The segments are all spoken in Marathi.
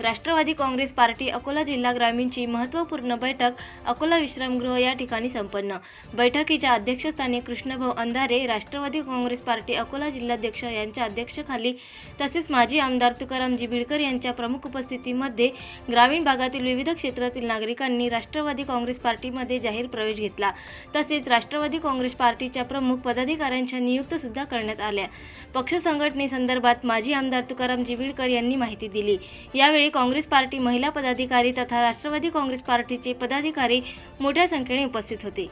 राष्ट्रवादी काँग्रेस पार्टी अकोला जिल्हा ग्रामीणची महत्त्वपूर्ण बैठक अकोला विश्रामगृह या ठिकाणी संपन्न. बैठकीच्या अध्यक्षस्थानी कृष्णभाऊ अंधारे राष्ट्रवादी काँग्रेस पार्टी अकोला जिल्हाध्यक्ष यांच्या अध्यक्षखाली तसेच माजी आमदार तुकारामजी बिडकर यांच्या प्रमुख उपस्थितीमध्ये ग्रामीण भागातील विविध क्षेत्रातील नागरिकांनी राष्ट्रवादी काँग्रेस पार्टीमध्ये जाहीर प्रवेश घेतला. तसेच राष्ट्रवादी काँग्रेस पार्टीच्या प्रमुख पदाधिकाऱ्यांच्या नियुक्त सुद्धा करण्यात आल्या. पक्ष संघटनेसंदर्भात माजी आमदार तुकारामजी बिडकर यांनी माहिती दिली. यावेळी काँग्रेस पार्टी महिला पदाधिकारी तथा राष्ट्रवादी काँग्रेस पार्टीचे पदाधिकारी मोठ्या संख्येने उपस्थित होते.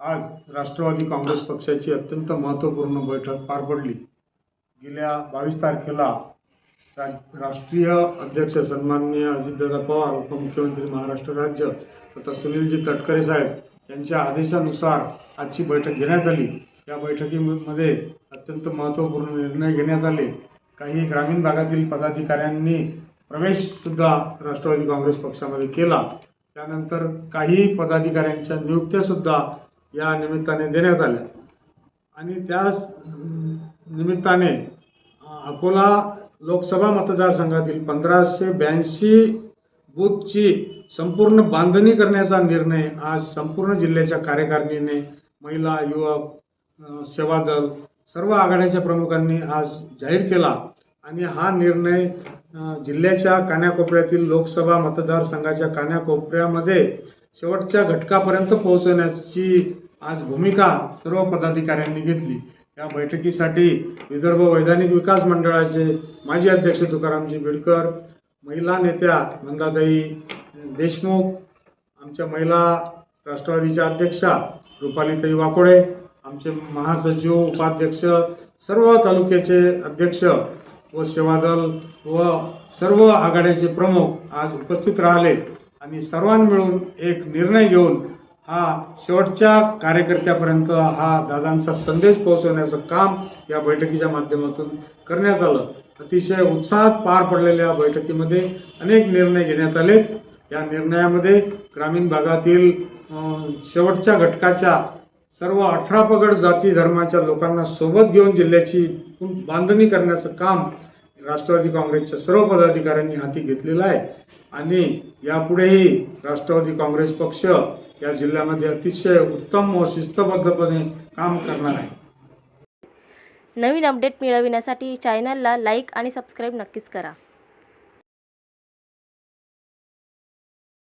आज राष्ट्रवादी काँग्रेस पक्षाची अत्यंत महत्त्वपूर्ण बैठक पार पडली. गेल्या बावीस तारखेला राष्ट्रीय अध्यक्ष सन्माननीय अजितदादा पवार उपमुख्यमंत्री महाराष्ट्र राज्य तथा सुनीलजी तटकरे साहेब यांच्या आदेशानुसार आजची बैठक घेण्यात आली. या बैठकीमध्ये अत्यंत महत्त्वपूर्ण निर्णय घेण्यात आले. काही ग्रामीण भागातील पदाधिकाऱ्यांनी प्रवेशसुद्धा राष्ट्रवादी काँग्रेस पक्षामध्ये केला. त्यानंतर काही पदाधिकाऱ्यांच्या नियुक्त्यासुद्धा या निमित्ताने देण्यात आल्या. आणि त्याच निमित्ताने अकोला लोकसभा मतदारसंघातील पंधराशे ब्याऐंशी बूथची संपूर्ण बांधणी करण्याचा निर्णय आज संपूर्ण जिल्ह्याच्या कार्यकारिणीने महिला युवक सेवा सेवादल सर्व आघाड्याच्या प्रमुखांनी आज जाहीर केला. आणि हा निर्णय जिल्ह्याच्या कान्याकोपऱ्यातील लोकसभा मतदारसंघाच्या कान्याकोपऱ्यामध्ये शेवटच्या घटकापर्यंत पोहोचवण्याची आज भूमिका सर्व पदाधिकाऱ्यांनी घेतली. या बैठकीसाठी विदर्भ वैधानिक विकास मंडळाचे माजी अध्यक्ष तुकारामजी बिडकर महिला नेत्या नंदाताई देशमुख आमच्या महिला राष्ट्रवादीच्या अध्यक्षा रुपालीताई वाकोडे आमचे महासचिव उपाध्यक्ष सर्व तालुक्याचे अध्यक्ष व सेवादल व सर्व आघाड्याचे प्रमुख आज उपस्थित राहिले. आणि सर्वांनी मिळून एक निर्णय घेऊन हा शेवटच्या कार्यकर्त्यापर्यंत हा दादांचा संदेश पोहोचवण्याचं काम या बैठकीच्या माध्यमातून करण्यात आलं. अतिशय उत्साहात पार पडलेल्या बैठकीमध्ये अनेक निर्णय घेण्यात आले या निर्णयामध्ये ग्रामीण भागातील शेवटच्या घटकाच्या सर्व अठरा पगड जाती धर्माच्या लोकांना सोबत घेऊन जिल्ह्याची बांधणी करण्याचं काम राष्ट्रवादी काँग्रेसच्या सर्व पदाधिकाऱ्यांनी हाती घेतलेला आहे. आणि यापुढेही राष्ट्रवादी काँग्रेस पक्ष या जिल्ह्यामध्ये अतिशय उत्तम व शिस्तबद्धपणे काम करणार आहे. नवीन अपडेट मिळविण्यासाठी चॅनलला लाईक आणि सबस्क्राईब नक्कीच करा.